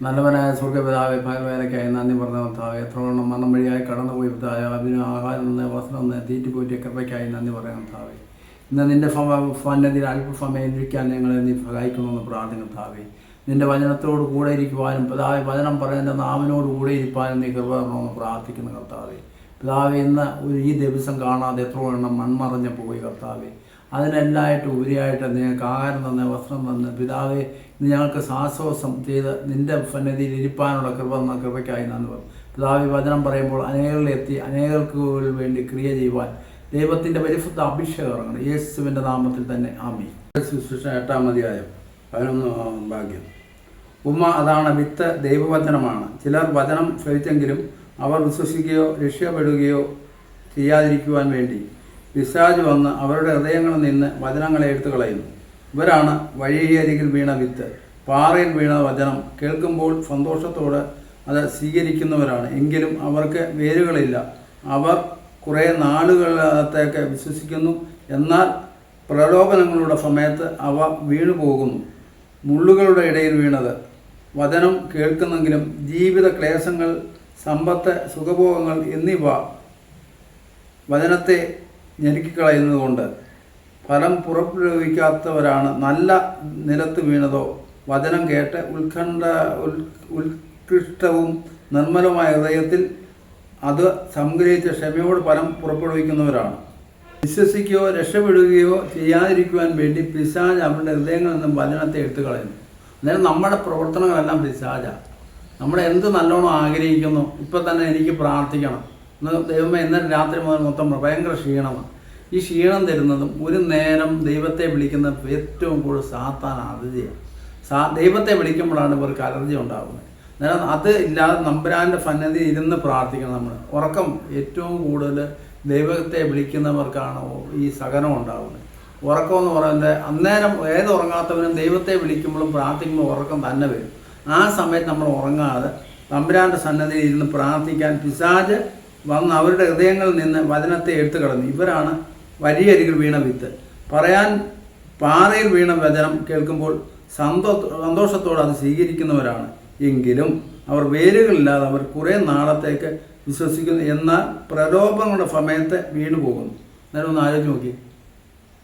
നല്ലവനായ സ്വർഗപിതാവെ ഭഗവാനൊക്കെ നന്ദി പറഞ്ഞ കർത്താവ് എത്രവണ്ണം മരണം വഴിയായി കടന്നുപോയി പിതാവ് അതിന് ആഹാരം നിന്ന് വസ്ത്രം നിന്ന് തീറ്റിപ്പോറ്റിയ കൃപയ്ക്കായി നന്ദി പറയാൻ കർത്താവെ ഇന്ന് നിന്റെ ഫന്നതിൽ അല്പസമയം ഇരിക്കാൻ ഞങ്ങളെ നീ സഹായിക്കണമെന്ന് പ്രാർത്ഥന കർത്താവ് നിന്റെ വചനത്തോട് കൂടെ ഇരിക്കുവാനും പിതാവെ വചനം പറയുന്ന നാമനോട് കൂടെ ഇരിക്കാനും നീ കൃപ തരണമെന്ന് പ്രാർത്ഥിക്കുന്ന കർത്താവെ പിതാവെ ഇന്ന് ഒരു ഈ ദിവസം കാണാതെ എത്ര എണ്ണം മൺമറഞ്ഞു പോയി കർത്താവെ. അതിനെല്ലായിട്ടും ഉപരിയായിട്ട് നിങ്ങൾക്ക് ആഹാരം തന്ന് വസ്ത്രം തന്ന് പിതാവെ ഞങ്ങൾക്ക് ശ്വാസോസം ചെയ്ത് നിന്റെ സന്നിധിയിൽ ഇരിപ്പാനുള്ള കൃപ എന്ന കൃപയ്ക്കായി നന്ദി പറഞ്ഞു. പിതാവെ വചനം പറയുമ്പോൾ അനേകരിലെത്തി അനേകർക്ക് വേണ്ടി ക്രിയ ചെയ്യുവാൻ ദൈവത്തിന്റെ പരിശുദ്ധ അഭിഷേകം ഇറങ്ങണം. യേശുവിന്റെ നാമത്തിൽ തന്നെ ആമി ശുശ്രൂഷ എട്ടാം അധ്യായം പതിനൊന്ന് ഭാഗ്യം. ഉമ്മ അതാണ് വിത്ത് ദൈവവചനമാണ്. ചിലർ വചനം ശ്രവിച്ചെങ്കിലും അവർ വിശ്വസിക്കുകയോ രക്ഷപ്പെടുകയോ ചെയ്യാതിരിക്കുവാൻ വേണ്ടി പിശാജ് വന്ന് അവരുടെ ഹൃദയങ്ങളിൽ നിന്ന് വചനങ്ങളെ എടുത്തു കളയുന്നു ഇവരാണ് വഴിയരികിൽ വീണ വിത്ത്. പാറയിൽ വീണ വചനം കേൾക്കുമ്പോൾ സന്തോഷത്തോടെ അത് സ്വീകരിക്കുന്നവരാണ്. എങ്കിലും അവർക്ക് വേരുകളില്ല. അവർ കുറേ നാളുകളത്തേക്ക് വിശ്വസിക്കുന്നു. എന്നാൽ പ്രലോഭനങ്ങളുടെ സമയത്ത് അവ വീണു പോകുന്നു മുള്ളുകളുടെ ഇടയിൽ വീണത്. വചനം കേൾക്കുന്നെങ്കിലും ജീവിത ക്ലേശങ്ങൾ സമ്പത്ത് സുഖഭോഗങ്ങൾ എന്നിവ വചനത്തെ ഞെരുക്കിക്കളയുന്നതുകൊണ്ട് ഫലം പുറപ്പെടുവിക്കാത്തവരാണ്. നല്ല നിലത്ത് വീണതോ വചനം കേട്ട് ഉത്കണ്ഠ ഉത്കൃഷ്ടവും നിർമ്മലവുമായ ഹൃദയത്തിൽ അത് സംഗ്രഹിച്ച ക്ഷമയോട് ഫലം പുറപ്പെടുവിക്കുന്നവരാണ്. വിശ്വസിക്കുകയോ രക്ഷപ്പെടുകയോ ചെയ്യാതിരിക്കുവാൻ വേണ്ടി പിശാജ് അവരുടെ ഹൃദയങ്ങളിൽ നിന്നും വചനത്തെ എടുത്തു കളയുന്നു നമ്മുടെ പ്രവർത്തനങ്ങളെല്ലാം പിശാജ. നമ്മൾ എന്ത് നല്ലോണം ആഗ്രഹിക്കുന്നു ഇപ്പം തന്നെ എനിക്ക് പ്രാർത്ഥിക്കണം. ദൈവമേ ഇന്നലെ രാത്രി മുതൽ മൊത്തം ഭയങ്കര ക്ഷീണമാണ്. ഈ ക്ഷീണം തരുന്നതും ഒരു നേരം ദൈവത്തെ വിളിക്കുന്ന ഏറ്റവും കൂടുതൽ സാത്താൻ അതിഥിയാണ് സാ ദൈവത്തെ വിളിക്കുമ്പോഴാണ് ഇവർക്ക് അലർജി ഉണ്ടാകുന്നത് അന്നേരം അത് ഇല്ലാതെ നമ്പരാന്റെ സന്നദ്ധി ഇരുന്ന് പ്രാർത്ഥിക്കണം നമ്മൾ ഉറക്കം ഏറ്റവും കൂടുതൽ ദൈവത്തെ വിളിക്കുന്നവർക്കാണ് ഈ സഹനം ഉണ്ടാകുന്നത് ഉറക്കം എന്ന് പറയുന്നത് അന്നേരം ഏത് ഉറങ്ങാത്തവരും ദൈവത്തെ വിളിക്കുമ്പോഴും പ്രാർത്ഥിക്കുമ്പോൾ ഉറക്കം തന്നെ വരും. ആ സമയത്ത് നമ്മൾ ഉറങ്ങാതെ തമ്പുരാന്റെ സന്നദ്ധിയിൽ ഇരുന്ന് പ്രാർത്ഥിക്കാൻ പിശാജ് വന്ന് അവരുടെ ഹൃദയങ്ങളിൽ നിന്ന് വചനത്തെ എടുത്തു കളഞ്ഞു. ഇവരാണ് വരിയരികിൽ വീണ വിത്ത്. പറയാൻ പാറയിൽ വീണ വചനം കേൾക്കുമ്പോൾ സന്തോ സന്തോഷത്തോടെ അത് സ്വീകരിക്കുന്നവരാണ്. എങ്കിലും അവർ വേരുകളില്ലാതെ അവർ കുറേ നാളത്തേക്ക് വിശ്വസിക്കുന്നു. എന്നാൽ പ്രലോഭങ്ങളുടെ സമയത്തെ വീണു പോകുന്നു. എന്നാലും ഒന്ന് ആലോചിച്ച് നോക്കി.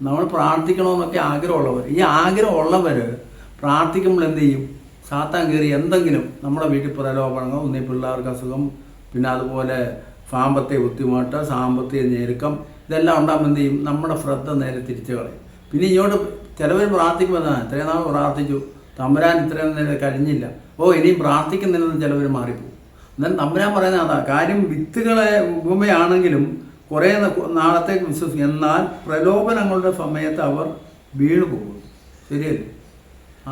നമ്മൾ പ്രാർത്ഥിക്കണമെന്നൊക്കെ ആഗ്രഹമുള്ളവർ. ഈ ആഗ്രഹമുള്ളവർ പ്രാർത്ഥിക്കുമ്പോൾ എന്ത് ചെയ്യും? സാത്താൻ കയറി എന്തെങ്കിലും നമ്മുടെ വീട്ടിൽ പ്രലോഭനങ്ങൾ ഒന്നീ പിള്ളേർക്ക് അസുഖം പിന്നെ അതുപോലെ സാമ്പത്തിക ബുദ്ധിമുട്ട് സാമ്പത്തിക ഞെരുക്കം ഇതെല്ലാം ഉണ്ടാകുമ്പോൾ എന്ത് ചെയ്യും? നമ്മുടെ ശ്രദ്ധ നേരെ തിരിച്ചു കളയും. പിന്നെ ഇങ്ങോട്ട് ചിലവർ പ്രാർത്ഥിക്കുമ്പോൾ തന്നെ ഇത്രയും നാൾ പ്രാർത്ഥിച്ചു. തമ്പുരാൻ ഇത്രയും നേരം കഴിഞ്ഞില്ല. ഓ ഇനിയും പ്രാർത്ഥിക്കുന്നില്ലെന്ന് ചിലവർ മാറിപ്പോകും. എന്നാൽ തമ്പുരാൻ പറയുന്നത് അതാ കാര്യം വിത്തുകളെ ഉപമയാണെങ്കിലും കുറേ നാളത്തേക്ക് വിശ്വസിക്കും. എന്നാൽ പ്രലോഭനങ്ങളുടെ സമയത്ത് അവർ വീണു പോകും. ശരിയല്ലേ?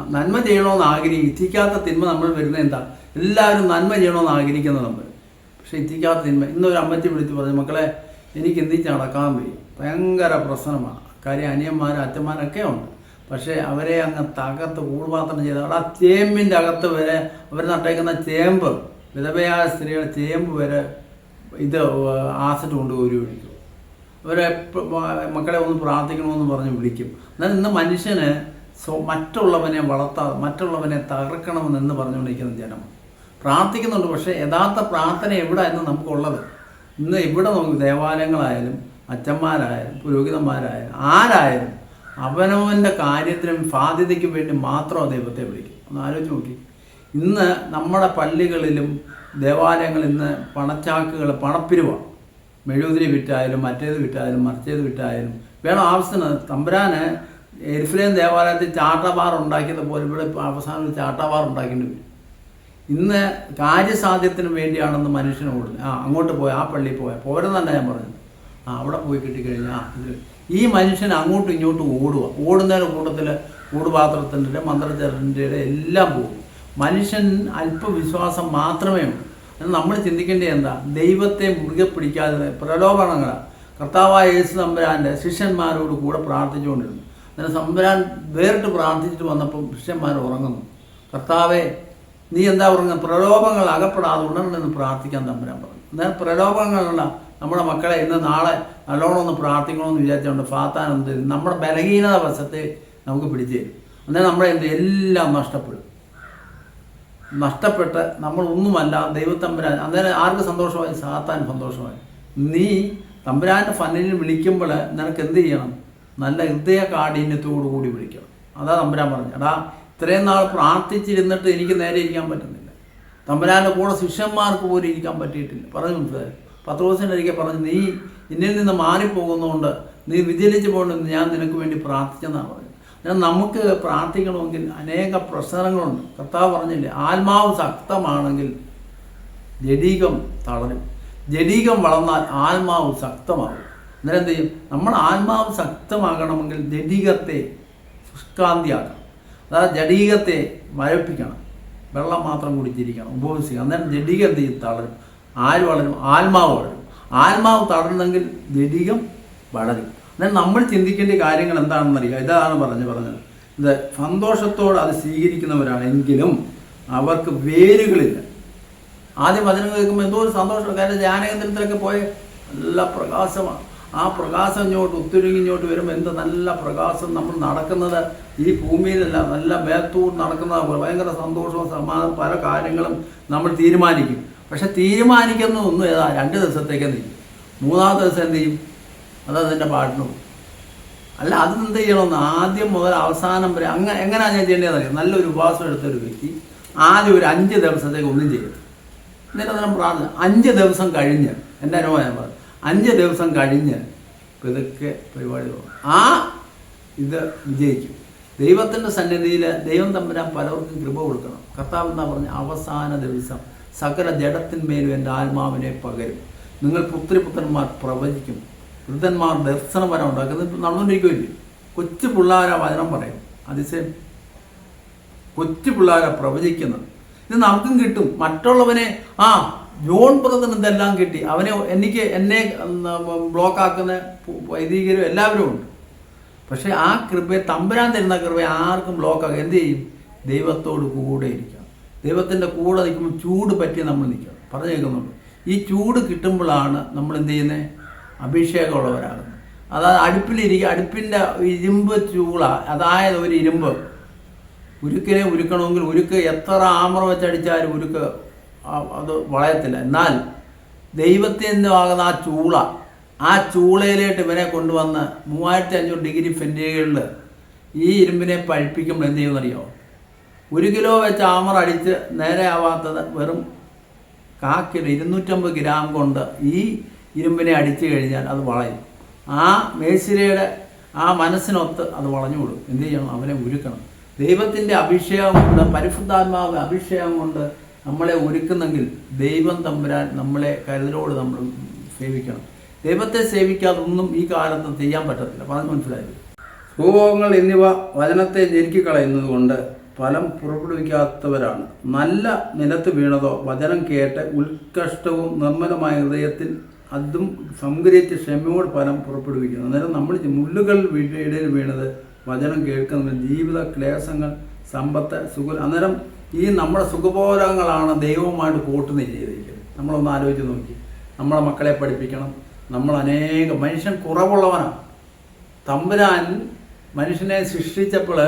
നന്മ ചെയ്യണമെന്ന് ആഗ്രഹിക്കും ഇച്ഛിക്കാത്ത തിന്മ നമ്മൾ വരുന്നത് എന്താ? എല്ലാവരും നന്മ ചെയ്യണമെന്ന് ആഗ്രഹിക്കുന്നത് നമ്മൾ. പക്ഷെ ഇച്ഛിക്കാത്ത തിന്മ. ഇന്നൊരു അമ്മച്ചി വിളിച്ച് പറഞ്ഞു മക്കളെ എനിക്ക് എന്തിച്ച് നടക്കാൻ വയ്യ. ഭയങ്കര പ്രശ്നമാണ് കാര്യം അനിയന്മാരും അച്ഛന്മാരൊക്കെ ഉണ്ട്. പക്ഷേ അവരെ അങ്ങ് തകർത്ത് കൂടുപാത്രം ചെയ്ത് അവിടെ ആ ചേമ്പിന്റെ അകത്ത് വരെ അവർ നട്ടേക്കുന്ന ചേമ്പ് വിധവയായ സ്ത്രീകളുടെ ചേമ്പ് വരെ ഇത് ആസിഡ് കൊണ്ട് ഒരു ഒഴിക്കും. അവരെ മക്കളെ ഒന്ന് പ്രാർത്ഥിക്കണമെന്ന് പറഞ്ഞ് വിളിക്കും. എന്നാൽ ഇന്ന് മനുഷ്യന് സ്വ മറ്റുള്ളവനെ വളർത്താതെ മറ്റുള്ളവനെ തകർക്കണമെന്ന് പറഞ്ഞുകൊണ്ടിരിക്കുന്ന ജനം പ്രാർത്ഥിക്കുന്നുണ്ട് പക്ഷേ യഥാർത്ഥ പ്രാർത്ഥന എവിടെ എന്ന് നമുക്കുള്ളത്? ഇന്ന് ഇവിടെ നോക്കി ദേവാലയങ്ങളായാലും അച്ഛന്മാരായാലും പുരോഹിതന്മാരായാലും ആരായാലും അവനവന്റെ കാര്യത്തിനും സാധ്യതയ്ക്കും വേണ്ടി മാത്രം ദൈവത്തെ വിളിക്കും. ഒന്ന് ആലോചിച്ച് നോക്കി. ഇന്ന് നമ്മുടെ പള്ളികളിലും ദേവാലയങ്ങളിൽ ഇന്ന് പണച്ചാക്കുകൾ പണപ്പിരിവാണ്. മെഴുകുതിരി വിറ്റായാലും മറ്റേത് വിറ്റായാലും മറിച്ചേത് വിറ്റായാലും. വേണം ആവശ്യത്തിന് തമ്പുരാന് എരിഫിലേം ദേവാലയത്തിൽ ചാട്ടബാർ ഉണ്ടാക്കിയത് പോലെ ഇവിടെ അവസാനം ചാട്ടവാർ ഉണ്ടാക്കേണ്ടി വരും. ഇന്ന് കാര്യസാധ്യത്തിന് വേണ്ടിയാണെന്ന് മനുഷ്യന് ഓടുന്നത് ആ അങ്ങോട്ട് പോയി ആ പള്ളിയിൽ പോയാൽ പോരെന്നല്ല ഞാൻ പറഞ്ഞു ആ അവിടെ പോയി കിട്ടിക്കഴിഞ്ഞാൽ ഈ മനുഷ്യൻ അങ്ങോട്ടും ഇങ്ങോട്ടും ഓടുക ഓടുന്നതിന്റെ കൂട്ടത്തിൽ കൂടുപാത്രത്തിന്റെ മന്ത്രചരന്റെ എല്ലാം പോകും. മനുഷ്യൻ അല്പവിശ്വാസം മാത്രമേ ഉള്ളൂ. നമ്മൾ ചിന്തിക്കേണ്ടത് എന്താ? ദൈവത്തെ മുറുകെ പിടിക്കാതെ പ്രലോഭനങ്ങളാണ് കർത്താവായ യേശു തമ്പുരാന്റെ ശിഷ്യന്മാരോട് കൂടെ പ്രാർത്ഥിച്ചുകൊണ്ടിരുന്നു. അങ്ങനെ തമ്പുരാൻ വേറിട്ട് പ്രാർത്ഥിച്ചിട്ട് വന്നപ്പോൾ ശിഷ്യന്മാർ ഉറങ്ങുന്നു. കർത്താവെ നീ എന്താ പറയുന്നത് പ്രലോഭങ്ങൾ അകപ്പെടാതെ ഉണർന്നെന്ന് പ്രാർത്ഥിക്കാൻ തമ്പുരാൻ പറഞ്ഞു. എന്നാൽ പ്രലോഭങ്ങളുള്ള നമ്മുടെ മക്കളെ ഇന്ന് നാളെ നല്ലോണം ഒന്ന് പ്രാർത്ഥിക്കണമെന്ന് വിചാരിച്ചുകൊണ്ട് ഫാത്താൻ ചെയ്യും? നമ്മുടെ ബലഹീനത വശത്തെ നമുക്ക് പിടിച്ചു തരും. എന്നാൽ നമ്മുടെ എന്ത് എല്ലാം നഷ്ടപ്പെടും. നഷ്ടപ്പെട്ട് നമ്മൾ ഒന്നുമല്ല ദൈവത്തമ്പുരാൻ. അന്നേരം ആർക്ക് സന്തോഷമായി? സാത്താൻ സന്തോഷമായി. നീ തമ്പുരാന്റെ ഫന്നിൽ വിളിക്കുമ്പോൾ നിനക്ക് എന്ത് ചെയ്യണം? നല്ല ഹൃദയ കാഠിന്യത്തോടു കൂടി വിളിക്കണം. അതാ തമ്പുരാൻ പറഞ്ഞു എടാ ഇത്രയും നാൾ പ്രാർത്ഥിച്ചിരുന്നിട്ട് എനിക്ക് നേരെ ഇരിക്കാൻ പറ്റുന്നില്ല. തമ്പരാന്റെ കൂടെ ശിഷ്യന്മാർക്ക് പോലും ഇരിക്കാൻ പറ്റിയിട്ടില്ല. പറഞ്ഞു മനസ്സിലായി? ദിവസം ഒരിക്കൽ പറഞ്ഞു നീ എന്നിൽ നിന്ന് മാറിപ്പോകുന്നതുകൊണ്ട് നീ വിചലിച്ചു പോകണമെന്ന് ഞാൻ നിനക്ക് വേണ്ടി പ്രാർത്ഥിച്ചെന്നാണ് പറഞ്ഞത്. ഞാൻ നമുക്ക് പ്രാർത്ഥിക്കണമെങ്കിൽ അനേക പ്രശ്നങ്ങളുണ്ട്. കർത്താവ് പറഞ്ഞില്ലേ ആത്മാവ് ശക്തമാണെങ്കിൽ ജഡീകം തളരും. ജഡീകം വളർന്നാൽ ആത്മാവ് ശക്തമാകും. അന്നേരം എന്ത് ചെയ്യും? നമ്മൾ ആത്മാവ് ശക്തമാകണമെങ്കിൽ ജഡീകത്തെ ശുഷ്കാന്തിയാക്കണം. അതായത് ജഡീകത്തെ മരപ്പിക്കണം വെള്ളം മാത്രം കുടിച്ചിരിക്കണം. ഉപവസിക്കണം. അന്നേരം ജഡീകം എന്ത് ചെയ്യും? തളരും. ആര് വളരും? ആത്മാവ് വളരും. ആത്മാവ് തളർന്നെങ്കിൽ ജഡീകം വളരും. എന്നാൽ നമ്മൾ ചിന്തിക്കേണ്ട കാര്യങ്ങൾ എന്താണെന്നറിയുക ഇതാണ് പറഞ്ഞു പറഞ്ഞത്. ഇത് സന്തോഷത്തോടെ അത് സ്വീകരിക്കുന്നവരാണെങ്കിലും അവർക്ക് വേരുകളില്ല. ആദ്യം വചനം കേൾക്കുമ്പോൾ എന്തോ ഒരു സന്തോഷം കാരണം ധ്യാനകേന്ദ്രത്തിലൊക്കെ പോയ നല്ല പ്രകാശമാണ്. ആ പ്രകാശം ഇങ്ങോട്ട് ഒത്തുരുങ്ങി ഇങ്ങോട്ട് വരുമ്പോൾ എന്ത് നല്ല പ്രകാശം നമ്മൾ നടക്കുന്നത്. ഈ ഭൂമിയിലല്ല നല്ല മേത്തൂർ നടക്കുന്ന ഭയങ്കര സന്തോഷവും സമാധാനം പല കാര്യങ്ങളും നമ്മൾ തീരുമാനിക്കും. പക്ഷെ തീരുമാനിക്കുന്നതൊന്നും ഏതാ? രണ്ട് ദിവസത്തേക്ക് നിൽക്കും മൂന്നാമത്തെ ദിവസം എന്ത് ചെയ്യും? അതതിന്റെ പാട്ടിനും അല്ല അത് എന്ത് ചെയ്യണമെന്ന് ആദ്യം മുതൽ അവസാനം വരെ അങ്ങനെ എങ്ങനെയാണ് ഞാൻ ചെയ്യേണ്ടതെന്ന് അറിയാം? നല്ലൊരു ഉപവാസം എടുത്തൊരു വ്യക്തി ആദ്യം ഒരു അഞ്ച് ദിവസത്തേക്ക് ഒന്നും ചെയ്യും നിരന്തരം പ്രാർത്ഥന. അഞ്ച് ദിവസം കഴിഞ്ഞ് എന്റെ അനുഭവം ഞാൻ അഞ്ച് ദിവസം കഴിഞ്ഞ് ഇതൊക്കെ പരിപാടി ആ ഇത് വിജയിക്കും. ദൈവത്തിന്റെ സന്നിധിയിൽ ദൈവം തമ്പുരാൻ പലർക്കും കൃപ കൊടുക്കണം. കർത്താവ് എന്നാ പറഞ്ഞ? അവസാന ദിവസം സകല ജഡത്തിന്മേലും എന്റെ ആത്മാവിനെ പകരും. നിങ്ങൾ പുത്രിപുത്രന്മാർ പ്രവചിക്കും. വൃദ്ധന്മാർ ദർശനവരം ഉണ്ടാക്കുന്നത് നടന്നുകൊണ്ടിരിക്കുമല്ലേ കൊച്ചു പിള്ളേരെ വചനം പറയും അതിശയം കൊച്ചു പിള്ളേരെ പ്രവചിക്കുന്നത്. ഇത് നമുക്കും കിട്ടും. മറ്റുള്ളവനെ ആ ജോൺ ബ്രദറിന് ഇതെല്ലാം കിട്ടി? അവനെ എനിക്ക് എന്നെ ബ്ലോക്ക് ആക്കുന്ന വൈദികരും എല്ലാവരും ഉണ്ട്. പക്ഷെ ആ കൃപയെ തമ്പുരാൻ തരുന്ന കൃപയെ ആർക്കും ബ്ലോക്ക് ആക്കുക എന്ത് ചെയ്യും? ദൈവത്തോട് കൂടെ ഇരിക്കണം. ദൈവത്തിന്റെ കൂടെ നിൽക്കുമ്പോൾ ചൂട് പറ്റി നമ്മൾ നിൽക്കണം. പറഞ്ഞു കേൾക്കുന്നുണ്ട്. ഈ ചൂട് കിട്ടുമ്പോഴാണ് നമ്മൾ എന്ത് ചെയ്യുന്നത്? അഭിഷേകമുള്ളവരാകുന്നത്. അതായത് അടുപ്പിലിരിക്കുക അടുപ്പിന്റെ ഇരുമ്പ് ചൂള അതായത് ഒരു ഇരുമ്പ്. ഉരുക്കിനെ ഉരുക്കണമെങ്കിൽ ഉരുക്ക് എത്ര ആമറ വെച്ചടിച്ചാലും ഉരുക്ക് അത് വളയത്തില്ല. എന്നാൽ ദൈവത്തിന്റെ ആകുന്ന ആ ചൂള ആ ചൂളയിലേട്ട് ഇവനെ കൊണ്ടുവന്ന് മൂവായിരത്തി അഞ്ഞൂറ് ഡിഗ്രി ഫെന്റുകളിൽ ഈ ഇരുമ്പിനെ പഴിപ്പിക്കുമ്പോൾ എന്ത് ചെയ്യുമെന്നറിയോ? ഒരു കിലോ വെച്ച് ആമർ അടിച്ച് നേരെ ആവാത്തത് വെറും കാ കിലോ ഇരുന്നൂറ്റമ്പത് ഗ്രാം കൊണ്ട് ഈ ഇരുമ്പിനെ അടിച്ചു കഴിഞ്ഞാൽ അത് വളയും. ആ മേശിരയുടെ ആ മനസ്സിനൊത്ത് അത് വളഞ്ഞു കൊടുക്കും എന്ത് ചെയ്യണം? അവനെ ഉരുക്കണം. ദൈവത്തിന്റെ അഭിഷേകം കൊണ്ട് പരിശുദ്ധാത്മാവ് അഭിഷേകം കൊണ്ട് നമ്മളെ ഒരുക്കുന്നെങ്കിൽ ദൈവം തമ്പുരാൻ നമ്മളെ കരുതലോട് നമ്മൾ സേവിക്കണം. ദൈവത്തെ സേവിക്കാതെ ഒന്നും ഈ കാലത്ത് ചെയ്യാൻ പറ്റത്തില്ല. അപ്പം അത് മനസ്സിലായത്? ഭൂഭോഗങ്ങൾ എന്നിവ വചനത്തെ ഞെരുക്കിക്കളയുന്നത് കൊണ്ട് ഫലം പുറപ്പെടുവിക്കാത്തവരാണ്. നല്ല നിലത്ത് വീണതോ വചനം കേട്ട് ഉത്കഷ്ടവും നിർമ്മലമായ ഹൃദയത്തിൽ അതും സംഗ്രഹിച്ച് ക്ഷമയോട് ഫലം പുറപ്പെടുവിക്കുന്നു. അന്നേരം നമ്മൾ മുള്ളുകൾ ഇടയിൽ വീണത് വചനം കേൾക്കുന്നത് ജീവിത ക്ലേശങ്ങൾ സമ്പത്ത് സുഖ അന്നേരം ഈ നമ്മുടെ സുഖബോധങ്ങളാണ് ദൈവവുമായിട്ട് കൂട്ടുന്ന ചെയ്തിരിക്കുന്നത്. നമ്മളൊന്ന് ആലോചിച്ച് നോക്കി. നമ്മളെ മക്കളെ പഠിപ്പിക്കണം. നമ്മൾ അനേകം മനുഷ്യൻ കുറവുള്ളവനാണ്. തമ്പുരാൻ മനുഷ്യനെ സൃഷ്ടിച്ചപ്പോൾ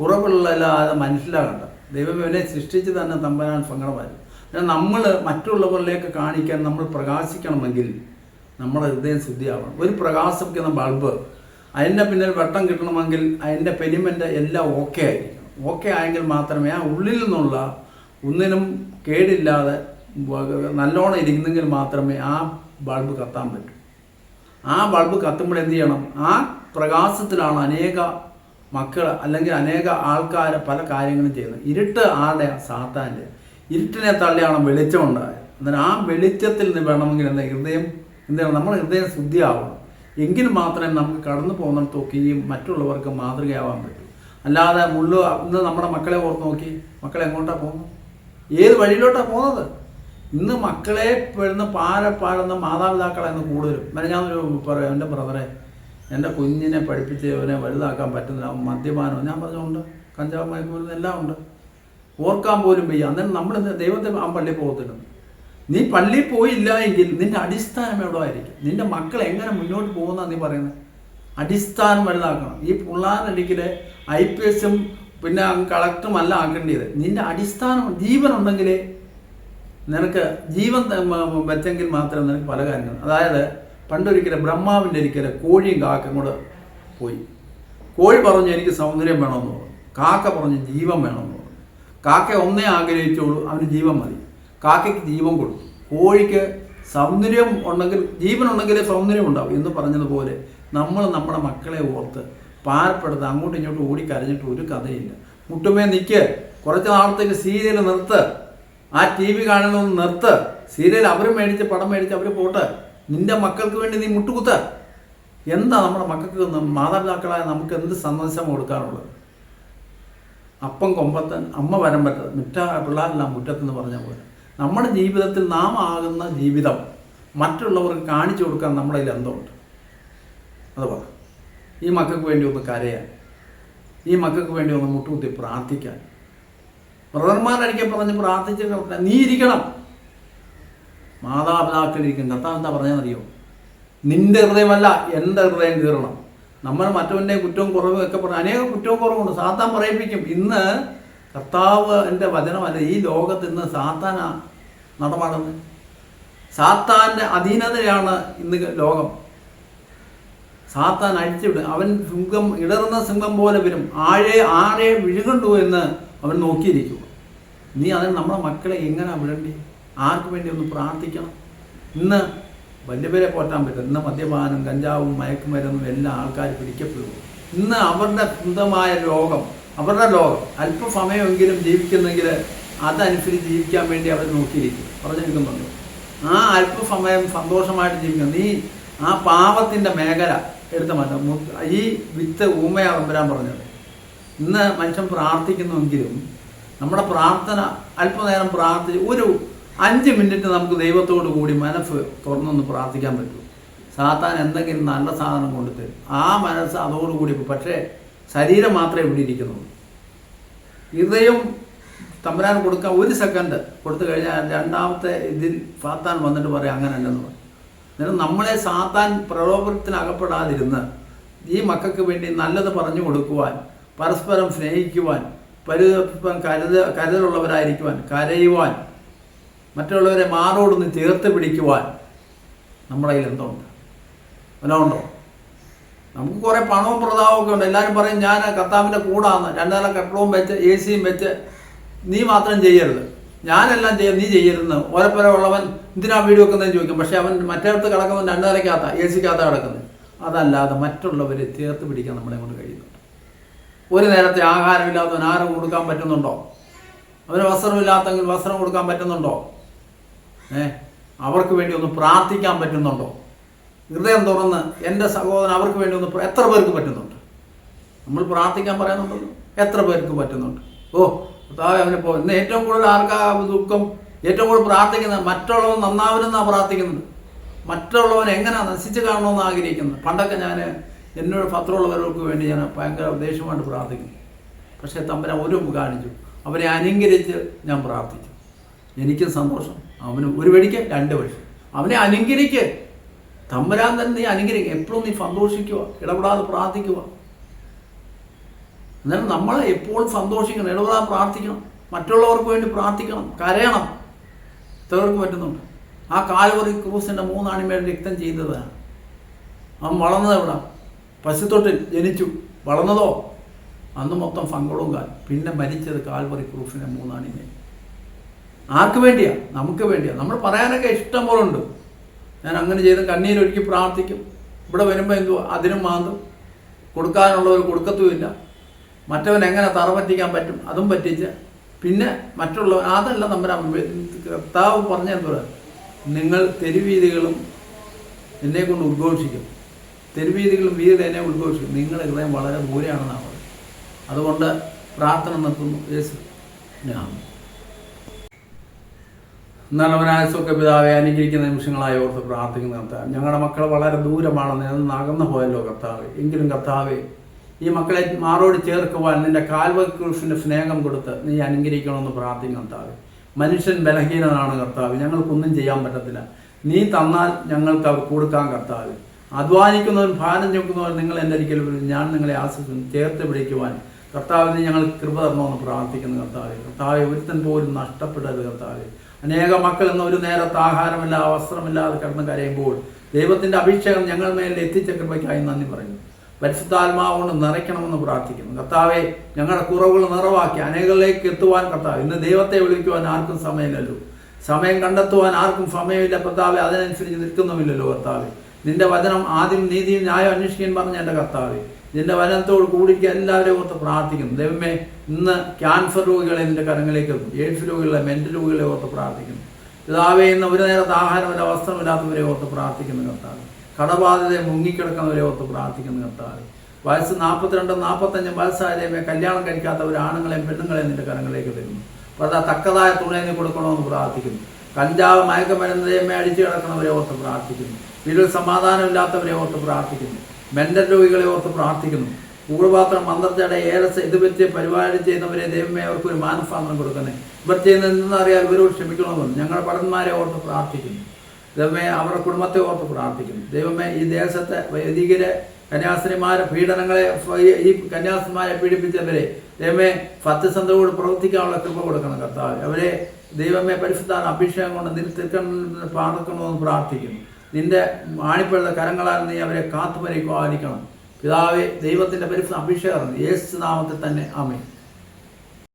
കുറവുള്ളല്ലാതെ മനസ്സിലാകണ്ട. ദൈവം ഇവനെ സൃഷ്ടിച്ച് തന്നെ തമ്പുരാൻ സങ്കടമായി പിന്നെ നമ്മൾ മറ്റുള്ളവരിലേക്ക് കാണിക്കാൻ നമ്മൾ പ്രകാശിക്കണമെങ്കിൽ നമ്മുടെ ഹൃദയം ശുദ്ധിയാവണം. ഒരു പ്രകാശിക്കുന്ന ബൾബ് അതിന്റെ പിന്നിൽ വെട്ടം കിട്ടണമെങ്കിൽ അതിന്റെ പെരിമെന്റ് എല്ലാം ഓക്കെ ആയിരിക്കണം. ഓക്കെ ആയെങ്കിൽ മാത്രമേ ആ ഉള്ളിൽ നിന്നുള്ള ഒന്നിനും കേടില്ലാതെ നല്ലോണം ഇരിക്കുന്നെങ്കിൽ മാത്രമേ ആ ബൾബ് കത്താൻ പറ്റൂ. ആ ബൾബ് കത്തുമ്പോൾ എന്ത് ചെയ്യണം? ആ പ്രകാശത്തിലാണ് അനേക മക്കൾ അല്ലെങ്കിൽ അനേക ആൾക്കാർ പല കാര്യങ്ങളും ചെയ്യുന്നത്. ഇരുട്ട് ആരുടെ? സാത്താന്റെ. ഇരുട്ടിനെ തള്ളിയാണ് വെളിച്ചം ഉണ്ടായത്. അന്നേരം ആ വെളിച്ചത്തിൽ നിന്ന് വേണമെങ്കിൽ എന്താ ഹൃദയം? എന്താണ്? നമ്മൾ ഹൃദയം ശുദ്ധിയാവണം. എങ്കിൽ മാത്രമേ നമുക്ക് കടന്നു പോകുന്നിടത്തൊക്കെയും മറ്റുള്ളവർക്ക് മാതൃകയാവാൻ പറ്റൂ. അല്ലാതെ മുള്ളു ഇന്ന് നമ്മുടെ മക്കളെ ഓർത്ത് നോക്കി മക്കളെ എങ്ങോട്ടാണ് പോകുന്നത്? ഏത് വഴിയിലോട്ടാണ് പോകുന്നത്? ഇന്ന് മക്കളെ പെടുന്ന പാര പാടുന്ന മാതാപിതാക്കളാണ് കൂടുതലും. പിന്നെ ഞാനൊരു പറയാം എന്റെ ബ്രദറെ എന്റെ കുഞ്ഞിനെ പഠിപ്പിച്ച് അവനെ വലുതാക്കാൻ പറ്റുന്നില്ല മദ്യപാനം ഞാൻ പറഞ്ഞുകൊണ്ട് കഞ്ചാവ് മയക്കുമരുന്ന് എല്ലാം ഉണ്ട്. ഓർക്കാൻ പോലും വയ്യ. അന്നേരം നമ്മൾ ദൈവത്തെ ആ പള്ളിയിൽ പോകത്തില്ലെന്ന് നീ പള്ളിയിൽ പോയില്ല എങ്കിൽ നിന്റെ അടിസ്ഥാനം എവിടെ ആയിരിക്കും നിന്റെ മക്കൾ എങ്ങനെ മുന്നോട്ട് പോകുന്ന നീ പറയുന്നത്? അടിസ്ഥാനം വലുതാക്കണം ഈ പിള്ളാരടിക്കൽ ഐ പി എസും പിന്നെ കളക്ടറും അല്ല ആക്കേണ്ടത് നിന്റെ അടിസ്ഥാനം ജീവൻ ഉണ്ടെങ്കിൽ നിനക്ക് ജീവൻ വെച്ചെങ്കിൽ മാത്രമേ നിനക്ക് പല കാര്യങ്ങളും. അതായത് പണ്ടൊരിക്കലും ബ്രഹ്മാവിന്റെ ഒരിക്കലെ കോഴിയും കാക്കയും കൂടെ പോയി. കോഴി പറഞ്ഞു എനിക്ക് സൗന്ദര്യം വേണമെന്ന് പറഞ്ഞു. കാക്ക പറഞ്ഞു ജീവൻ വേണമെന്ന് പറഞ്ഞു. കാക്ക ഒന്നേ ആഗ്രഹിച്ചോളൂ അവന് ജീവൻ മതി. കാക്കയ്ക്ക് ജീവൻ കൊടുത്തു. കോഴിക്ക് സൗന്ദര്യം ഉണ്ടെങ്കിൽ ജീവൻ ഉണ്ടെങ്കിലേ സൗന്ദര്യം ഉണ്ടാവും എന്ന് പറഞ്ഞതുപോലെ നമ്മൾ നമ്മുടെ മക്കളെ ഓർത്ത് പാർപ്പെടുത്ത് അങ്ങോട്ടും ഇങ്ങോട്ടും ഓടി കരഞ്ഞിട്ട് ഒരു കഥയില്ല. മുട്ടുമേ നിൽക്ക് കുറച്ച് നാളത്തേക്ക് സീരിയൽ നിർത്ത്. ആ ടി വി കാണണമെന്ന് നിർത്ത്. സീരിയൽ അവർ മേടിച്ച് പടം മേടിച്ച് അവർ പോട്ട്. നിന്റെ മക്കൾക്ക് വേണ്ടി നീ മുട്ടുകുത്ത്. എന്താ നമ്മുടെ മക്കൾക്ക് മാതാപിതാക്കളായ നമുക്ക് എന്ത് സന്ദേശം കൊടുക്കാനുള്ളത്? അപ്പം കൊമ്പത്തൻ അമ്മ വരം പറ്റത് മിറ്റ പിള്ളേരെല്ലാം മുറ്റത്തെന്ന് പറഞ്ഞ പോലെ. നമ്മുടെ ജീവിതത്തിൽ നാം ആകുന്ന ജീവിതം മറ്റുള്ളവർക്ക് കാണിച്ചു കൊടുക്കാൻ നമ്മുടെ കയ്യിൽ എന്തുണ്ട്? അത് പറ. ഈ മക്കൾക്ക് വേണ്ടി ഒന്ന് കരയാൻ. ഈ മക്കൾക്ക് വേണ്ടി ഒന്ന് മുട്ടുകുത്തി പ്രാർത്ഥിക്കാൻ. ബ്രദർമാരടിക്കെ പറഞ്ഞ് പ്രാർത്ഥിച്ച് കിടക്കാൻ. നീ ഇരിക്കണം. മാതാപിതാക്കളിരിക്കും കർത്താവ് എന്താ പറഞ്ഞതെന്നറിയോ? നിന്റെ ഹൃദയമല്ല എന്റെ ഹൃദയം കീറണം. നമ്മൾ മറ്റവന്റെ കുറ്റവും കുറവും ഒക്കെ പറഞ്ഞു അനേകം കുറ്റവും കുറവുണ്ട്. സാത്താൻ പറയിപ്പിക്കും. ഇന്ന് കർത്താവ് എന്റെ വചനമല്ല ഈ ലോകത്ത് ഇന്ന് സാത്താനാണ് നടമാടുന്നത്. സാത്താന്റെ അധീനതയാണ് ഇന്ന് ലോകം. സാത്താൻ അഴിച്ചുവിടും. അവൻ സിംഹം ഇടറുന്ന സിംഹം പോലെ വരും. ആഴെ ആരെ വിഴുകണ്ടു എന്ന് അവൻ നോക്കിയിരിക്കുക. നീ അതിന് നമ്മുടെ മക്കളെ എങ്ങനെ വിടണ്ടേ? ആർക്ക് വേണ്ടി ഒന്ന് പ്രാർത്ഥിക്കണം? ഇന്ന് വലിയവരെ പോറ്റാൻ പറ്റും ഇന്ന് മദ്യപാനം കഞ്ചാവും മയക്കുമരുന്നും എല്ലാ ആൾക്കാർ പിടിക്കപ്പെടും. ഇന്ന് അവരുടെ സ്വന്തമായ ലോകം അവരുടെ ലോകം. അല്പസമയമെങ്കിലും ജീവിക്കുന്നെങ്കിൽ അതനുസരിച്ച് ജീവിക്കാൻ വേണ്ടി അവർ നോക്കിയിരിക്കും. പറഞ്ഞിരിക്കുന്നുണ്ട്. ആ അല്പസമയം സന്തോഷമായിട്ട് ജീവിക്കണം. നീ ആ പാപത്തിന്റെ മേഖല എടുത്ത് മാറ്റം. ഈ വിത്ത് ഊമയാണ് വരാൻ പറഞ്ഞത്. ഇന്ന് മനുഷ്യൻ പ്രാർത്ഥിക്കുന്നുവെങ്കിലും നമ്മുടെ പ്രാർത്ഥന അല്പനേരം പ്രാർത്ഥിച്ച് ഒരു അഞ്ച് മിനിറ്റ് നമുക്ക് ദൈവത്തോട് കൂടി മനസ്സ് തുറന്നൊന്ന് പ്രാർത്ഥിക്കാൻ പറ്റും. സാത്താൻ എന്തെങ്കിലും നല്ല സാധനം കൊണ്ടുതരും. ആ മനസ്സ് അതോടുകൂടി പോകും. പക്ഷേ ശരീരം മാത്രമേ ഇവിടെ ഇരിക്കുന്നുള്ളൂ. ഹൃദയം തമ്പരാൻ കൊടുക്കാൻ ഒരു സെക്കൻഡ് കൊടുത്തു കഴിഞ്ഞാൽ രണ്ടാമത്തെ ഇതിൽ സാത്താൻ വന്നിട്ട് പറയാം അങ്ങനെ അല്ലെന്ന് പറയും. അന്നേരം നമ്മളെ സാത്താൻ പ്രലോഭനത്തിനകപ്പെടാതിരുന്ന് ഈ മക്കൾക്ക് വേണ്ടി നല്ലത് പറഞ്ഞു കൊടുക്കുവാൻ പരസ്പരം സ്നേഹിക്കുവാൻ പരു കരുത കരുതലുള്ളവരായിരിക്കുവാൻ കരയുവാൻ മറ്റുള്ളവരെ മാറോടൊന്ന് ചേർത്ത് പിടിക്കുവാൻ നമ്മുടെ കയ്യിൽ എന്തുണ്ട്? ഉണ്ട്? നമുക്ക് കുറേ പണവും പ്രതാപമൊക്കെ ഉണ്ട്. എല്ലാവരും പറയും ഞാൻ കർത്താവിന്റെ കൂടാന്ന് രണ്ടു നില വെച്ച് എ സിയും വെച്ച് നീ മാത്രം ചെയ്യരുത്. ഞാനെല്ലാം ചെയ്യും നീ ചെയ്യരുതെന്ന്. ഓരപ്പര ഉള്ളവൻ എന്തിനാ വീട് വെക്കുന്നതെന്ന് ചോദിക്കും. പക്ഷെ അവൻ മറ്റേടത്ത് കിടക്കുന്നവൻ രണ്ടു നിലയ്ക്കകത്ത എ സിക്കകത്ത കിടക്കുന്നത് അതല്ലാതെ മറ്റുള്ളവരെ ചേർത്ത് പിടിക്കാൻ നമ്മളെ കൊണ്ട് കഴിയുന്നുണ്ട് ഒരു നേരത്തെ ആഹാരമില്ലാത്തവൻ ആഹാരം കൊടുക്കാൻ പറ്റുന്നുണ്ടോ? അവന് വസ്ത്രമില്ലാത്തെങ്കിൽ വസ്ത്രം കൊടുക്കാൻ പറ്റുന്നുണ്ടോ? ഏ? അവർക്ക് വേണ്ടി ഒന്ന് പ്രാർത്ഥിക്കാൻ പറ്റുന്നുണ്ടോ? ഹൃദയം തുറന്ന് എന്റെ സഹോദരൻ അവർക്ക് വേണ്ടി ഒന്ന് എത്ര പേർക്ക് പറ്റുന്നുണ്ട്? നമ്മൾ പ്രാർത്ഥിക്കാൻ പറയുന്നുണ്ടല്ലോ എത്ര പേർക്ക് പറ്റുന്നുണ്ട്? ഓ പോ ഇന്ന് ഏറ്റവും കൂടുതൽ ആർക്കാ ദുഃഖം? ഏറ്റവും കൂടുതൽ പ്രാർത്ഥിക്കുന്നത് മറ്റുള്ളവൻ നന്നാവനെന്നാണ് പ്രാർത്ഥിക്കുന്നത്. മറ്റുള്ളവൻ എങ്ങനെ നശിച്ച് കാണണമെന്ന് ആഗ്രഹിക്കുന്നത്. പണ്ടൊക്കെ ഞാൻ എന്നോട് പത്രമുള്ളവർക്ക് വേണ്ടി ഞാൻ ഭയങ്കര ദേഷ്യമായിട്ട് പ്രാർത്ഥിക്കുന്നു പക്ഷേ തമ്പന ഒരു കാണിച്ചു. അവരെ അനുകരിച്ച് ഞാൻ പ്രാർത്ഥിച്ചു. എനിക്കും സന്തോഷം. അവന് ഒരു വഴിക്ക് രണ്ട് വഴി. അവനെ അനുകരിക്ക്. തമ്പരാൻ തന്നെ നീ അനുകരിക്കുക എപ്പോഴും നീ സന്തോഷിക്കുക ഇടപെടാതെ പ്രാർത്ഥിക്കുക. എന്നാലും നമ്മൾ എപ്പോഴും സന്തോഷിക്കണം ഇടപെടാൻ പ്രാർത്ഥിക്കണം മറ്റുള്ളവർക്ക് വേണ്ടി പ്രാർത്ഥിക്കണം കരയണം. ഇത്രവർക്ക് പറ്റുന്നുണ്ട്. ആ കാലുവറി ക്രൂസിന്റെ മൂന്നാണിമേൽ രക്തം ചെയ്തതാണ് അവൻ വളർന്നത് എവിടെ? പശുത്തൊട്ടിൽ ജനിച്ചു. വളർന്നതോ? അന്ന് മൊത്തം ഫങ്കവും കാൽ പിന്നെ മരിച്ചത് കാൽവറി ക്രൂസിന്റെ മൂന്നാണിമേ ആർക്ക് വേണ്ടിയാ? നമുക്ക് വേണ്ടിയാ. നമ്മൾ പറയാനൊക്കെ ഇഷ്ടം പോലെ ഉണ്ട്. ഞാൻ അങ്ങനെ ചെയ്ത് കണ്ണീരൊഴുക്കി പ്രാർത്ഥിക്കും. ഇവിടെ വരുമ്പോൾ എന്തുവാ? അതിനും മാന്തും. കൊടുക്കാനുള്ളവർ കൊടുക്കത്തുമില്ല. മറ്റവൻ എങ്ങനെ തറ പറ്റിക്കാൻ പറ്റും അതും പറ്റിച്ച് പിന്നെ മറ്റുള്ള അതല്ല നമ്മുടെ കർത്താവ് പറഞ്ഞ നിങ്ങൾ തെരുവീതികളും എന്നെ കൊണ്ട് ഉദ്ഘോഷിക്കും. തെരുവീതികളും വീതി എന്നെ ഉദ്ഘോഷിക്കും. നിങ്ങളുടെ ഹൃദയം വളരെ ദൂരെയാണെന്നാണ് പറയുന്നത് അതുകൊണ്ട് പ്രാർത്ഥന നിർത്തുന്നു. യേശു ഞാൻ നല്ലവനായ സ്വക്ക പിതാവെ അനുഗ്രഹിക്കുന്ന നിമിഷങ്ങളായി ഓർത്ത് പ്രാർത്ഥിക്കുന്ന കർത്താവ്. ഞങ്ങളുടെ മക്കൾ വളരെ ദൂരമാണെന്ന് അകന്നു പോയല്ലോ കർത്താവ്. എങ്കിലും കർത്താവെ ഈ മക്കളെ മാറോട് ചേർക്കുവാൻ നിന്റെ കാൽവക്രൂഷിന്റെ സ്നേഹം കൊടുത്ത് നീ അനുഗ്രഹിക്കണമെന്ന് പ്രാർത്ഥിക്കും കർത്താവ്. മനുഷ്യൻ ബലഹീനനാണ് കർത്താവ്. ഞങ്ങൾക്കൊന്നും ചെയ്യാൻ പറ്റത്തില്ല. നീ തന്നാൽ ഞങ്ങൾക്ക് അവർ കൊടുക്കാൻ കർത്താവ്. അധ്വാനിക്കുന്നവൻ ഭാരം ചുമക്കുന്നവൻ നിങ്ങൾ എന്റെ ഒരിക്കലും ഞാൻ നിങ്ങളെ ആശ്വസിക്കുന്നു. ചേർത്ത് പിടിക്കുവാൻ കർത്താവിന് ഞങ്ങൾ കൃപ തരണമെന്ന് പ്രാർത്ഥിക്കുന്നു കർത്താവ്. കർത്താവ് ഒരുത്തൻ പോലും നഷ്ടപ്പെടരുത് കർത്താവ്. അനേക മക്കൾ ഇന്ന് ഒരു നേരത്തെ ആഹാരമില്ല വസ്ത്രമില്ലാതെ കിടന്ന് കരയുമ്പോൾ ദൈവത്തിന്റെ അഭിഷേകം ഞങ്ങൾ മേലിൽ എത്തിച്ച കൃപയ്ക്കായി നന്ദി പറയുന്നു. പരിശുദ്ധാത്മാവ് കൊണ്ട് നിറയ്ക്കണമെന്ന് പ്രാർത്ഥിക്കുന്നു. കർത്താവെ ഞങ്ങളുടെ കുറവുകൾ നിറവാക്കി അനേകളിലേക്ക് എത്തുവാൻ കർത്താവ്. ഇന്ന് ദൈവത്തെ വിളിക്കുവാൻ ആർക്കും സമയമില്ലല്ലോ. സമയം കണ്ടെത്തുവാൻ ആർക്കും സമയമില്ല. കർത്താവെ അതിനനുസരിച്ച് നിൽക്കുന്നുമില്ലല്ലോ കർത്താവെ. നിന്റെ വചനം ആദ്യം നീതിയും ന്യായം അന്വേഷിക്കാൻ പറഞ്ഞ എന്റെ കർത്താവെ. നിന്റെ വചനത്തോട് കൂടിക്ക് എല്ലാവരെയും ഓർത്ത് പ്രാർത്ഥിക്കുന്നു. ദൈവമേ ഇന്ന് ക്യാൻസർ രോഗികളെ നിന്റെ കരങ്ങളിലേക്ക് എത്തും. എയ്ഡ്സ് രോഗികളെ മെന്റൽ രോഗികളെ ഓർത്ത് പ്രാർത്ഥിക്കുന്നു. പിതാവെ ഇന്ന് ഒരു നേരത്തെ ആഹാരമില്ല വസ്ത്രമില്ലാത്തവരെ ഓർത്ത് പ്രാർത്ഥിക്കുന്നു കർത്താവ്. കടബാധിതയെ മുങ്ങിക്കിടക്കുന്നവരെയോർത്ത് പ്രാർത്ഥിക്കുന്നു കർത്താവ്. വയസ്സ് നാൽപ്പത്തിരണ്ടും നാൽപ്പത്തഞ്ചും വയസ്സായതേമേ കല്യാണം കഴിക്കാത്തവർ ആണുങ്ങളെയും പെണ്ണുങ്ങളെയും നിന്റെ കരങ്ങളിലേക്ക് തരുന്നു. അതാ തക്കതായ തുണയെ കൊടുക്കണമെന്ന് പ്രാർത്ഥിക്കുന്നു. കഞ്ചാവ് മയക്കമരുന്നതേമേ അടിച്ചു കിടക്കുന്നവരെ ഓർത്ത് പ്രാർത്ഥിക്കുന്നു. വീട്ടിൽ സമാധാനമില്ലാത്തവരെ ഓർത്ത് പ്രാർത്ഥിക്കുന്നു. മെന്റൽ രോഗികളെ ഓർത്ത് പ്രാർത്ഥിക്കുന്നു. കൂടുപാത്രം മന്ത്രച്ചട ഏറെ ഇത് പറ്റി പരിപാടി ചെയ്യുന്നവരെ ദൈവമേ അവർക്ക് ഒരു മാനസാന്തരം കൊടുക്കണേ. ഇവർ ചെയ്യുന്നതെന്ന് അറിയാൻ ഇവരോട് ക്ഷമിക്കണമെന്ന് ഞങ്ങളുടെ പടന്മാരെ ഓർത്ത് പ്രാർത്ഥിക്കുന്നു. ദൈവമേ അവരുടെ കുടുംബത്തെ ഓർത്ത് പ്രാർത്ഥിക്കുന്നു ദൈവമേ ഈ ദേശത്തെ വൈദികരെ കന്യാസ്ത്രീമാരെ പീഡനങ്ങളെ ഈ കന്യാസ്ത്രീമാരെ പീഡിപ്പിച്ചവരെ ദൈവമേ സത്യസന്ധയോട് പ്രവർത്തിക്കാനുള്ള കൃപ കൊടുക്കണം കർത്താവ്. അവരെ ദൈവമേ പരിശുദ്ധാന അഭിഷേകം കൊണ്ട് നിർത്തിക്കണമെന്ന് പാർക്കണമെന്ന് പ്രാർത്ഥിക്കുന്നു. നിന്റെ ആണിപ്പഴുത കരങ്ങളാൽ നീ അവരെ കാത്തുപരിപാലിക്കണം. പിതാവെ ദൈവത്തിന്റെ പരിശുദ്ധ അഭിഷേകം യേശുനാമത്തിൽ തന്നെ അമേ